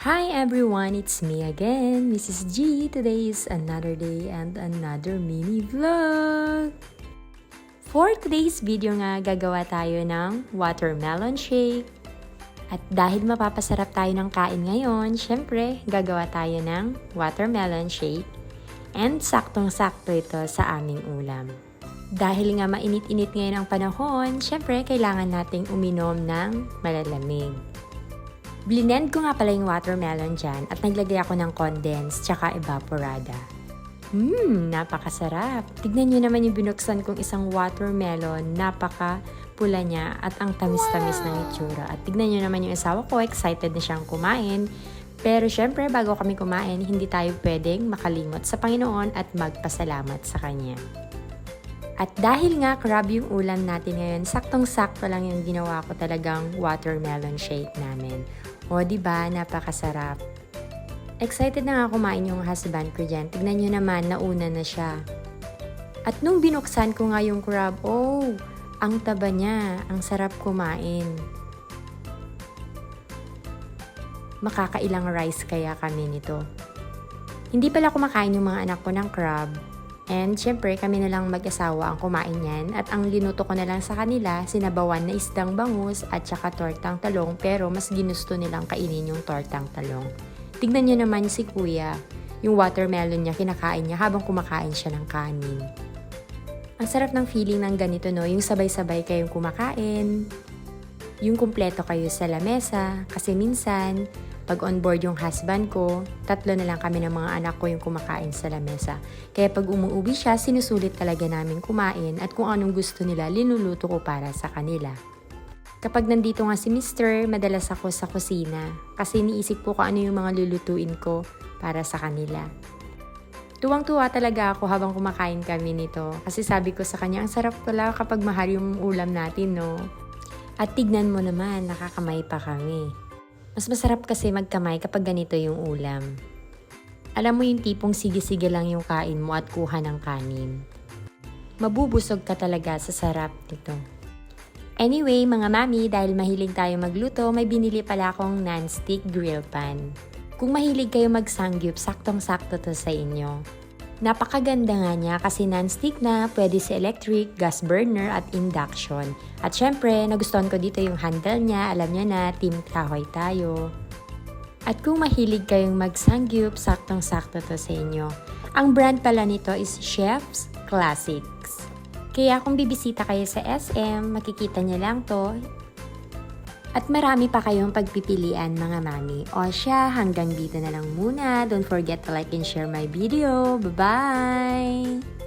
Hi everyone, it's me again, Mrs. G. Today is another day and another mini vlog. For today's video nga, gagawa tayo ng watermelon shake. At dahil mapapasarap tayo ng kain ngayon, syempre, gagawa tayo ng watermelon shake. And saktong-sakto ito sa aming ulam. Dahil nga mainit-init ngayon ang panahon, syempre, kailangan nating uminom ng malalamig. Blinend ko nga pala yung watermelon dyan at naglagay ako ng condensed tsaka evaporada. Mmm, napakasarap. Tignan nyo naman yung binuksan kong isang watermelon. Napaka pula niya at ang tamis-tamis ng itsura. At tignan nyo naman yung asawa ko, excited na siyang kumain. Pero syempre, bago kami kumain, hindi tayo pwedeng makalimot sa Panginoon at magpasalamat sa Kanya. At dahil nga crab yung ulam natin ngayon, saktong-sakto lang yung ginawa ko talagang watermelon shake namin. O di ba napakasarap. Excited na nga kumain yung husband ko dyan. Tignan nyo naman, nauna na siya. At nung binuksan ko nga yung crab, oh, ang taba niya, ang sarap kumain. Makakailang rice kaya kami nito. Hindi pala kumakain yung mga anak ko ng crab, And syempre, kami na lang mag-asawa ang kumain yan at ang linuto ko na lang sa kanila, sinabawan na isdang bangus at saka tortang talong pero mas ginusto nilang kainin yung tortang talong. Tignan nyo naman si kuya, yung watermelon niya kinakain niya habang kumakain siya ng kanin. Ang sarap ng feeling ng ganito no, yung sabay-sabay kayong kumakain, yung kumpleto kayo sa lamesa kasi minsan pag on board yung husband ko, tatlo na lang kami ng mga anak ko yung kumakain sa lamesa. Kaya pag umuuwi siya, sinusulit talaga namin kumain at kung anong gusto nila, linuluto ko para sa kanila. Kapag nandito nga si Mr., madalas ako sa kusina kasi iniisip ko kung ano yung mga lulutuin ko para sa kanila. Tuwang-tuwa talaga ako habang kumakain kami nito kasi sabi ko sa kanya, ang sarap pala kapag mahal yung ulam natin, no? At tignan mo naman, nakakamay pa kami. Mas masarap kasi magkamay kapag ganito yung ulam. Alam mo yung tipong sige-sige lang yung kain mo at kuha ng kanin. Mabubusog ka talaga sa sarap nito. Anyway, mga mami, dahil mahilig tayo magluto, may binili pala akong non-stick grill pan. Kung mahilig kayo magsangyup, saktong-sakto to sa inyo. Napakaganda nga niya kasi non-stick na, pwede sa electric, gas burner at induction. At syempre, nagustuhan ko dito yung handle niya, alam niya na, team kahoy tayo. At kung mahilig kayong magsangyup, saktong-sakto to sa inyo. Ang brand pala nito is Chef's Classics. Kaya kung bibisita kayo sa SM, makikita niya lang to. At marami pa kayong pagpipilian mga mami. O siya, hanggang dito na lang muna. Don't forget to like and share my video. Bye-bye!